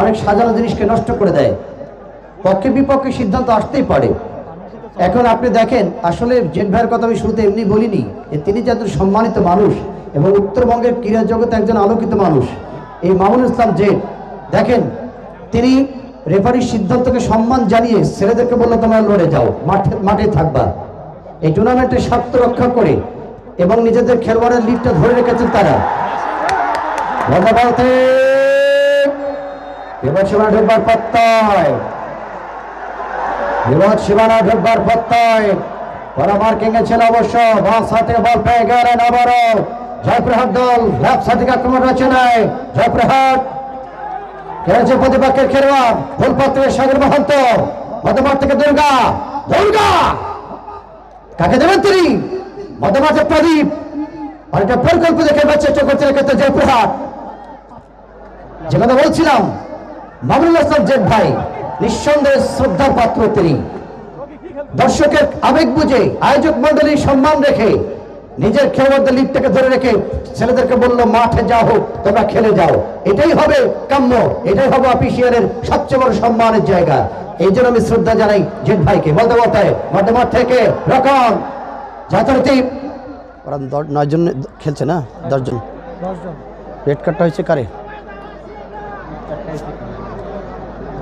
অনেক সাজানো জিনিসকে নষ্ট করে দেয়। পক্ষে বিপক্ষে সিদ্ধান্ত আসতেই পারে। এখন আপনি দেখেন, আসলে জেট ভাইয়ের কথা আমি শুরুতে এমনি বলিনি, যে তিনি যাদের সম্মানিত মানুষ এবং উত্তরবঙ্গের ক্রীড়া জগতে একজন আলোকিত মানুষ, এই মামুন ইসলাম জেট। দেখেন, তিনি রেফারির সিদ্ধান্তকে সম্মান জানিয়ে ছেলেদেরকে বলল, তোমরা লড়ে যাও, মাঠে মাঠে থাকবা। এই টুর্নামেন্টের স্বার্থ রক্ষা করে এবং নিজেদের খেলোয়াড়ের লিডটা ধরে রেখেছেন তারা। বলতে এবার সময় ঢুকবার প্রত্যয়। বিরাট সীমানা ঢুকবার প্রত্যয়। বড় মার্কিং এ ছিল অবশ্য বাস হাতে বল পেয়ে গেলেন আবারও। জয়প্রহাট দল ল্যাপ সাথে আক্রমণ রচনায় জয়প্রহাট খেলেছে প্রতিপক্ষের খেলোয়াড় ফুলপত্রের সাগর মহন্ত। মধ্যমাঠ থেকে দুর্গা দুর্গা! কাকে দেবেন তিনি? মধ্যমাঠে প্রদীপ। অনেকটা পরিকল্পিত খেলবার চেষ্টা করছেন এক্ষেত্রে জয়প্রহাট যে বলছিলাম মামুনুল হাসান ভাই নিঃসন্দেহে শ্রদ্ধার পাত্র তিনি। দর্শকের আবেগ বুঝে আয়োজক মন্ডলীর সম্মান রেখে নিজের খেলোয়াড়দের লিডটাকে ধরে রেখে ছেলেদেরকে বলল মাঠে যাও হোক তোমরা খেলে যাও। এটাই হবে কাম্য এটাই হবে অফিসিয়ালের সবচেয়ে বড় সম্মানের জায়গা। এই জন্য আমি শ্রদ্ধা জানাই জেদ ভাইকে। বলতে বলতে মধ্যমাঠ থেকে রকম যথারীতি ওরা নয় জন খেলছে না? দশজন রেড কার্ডটা হয়েছে কারে?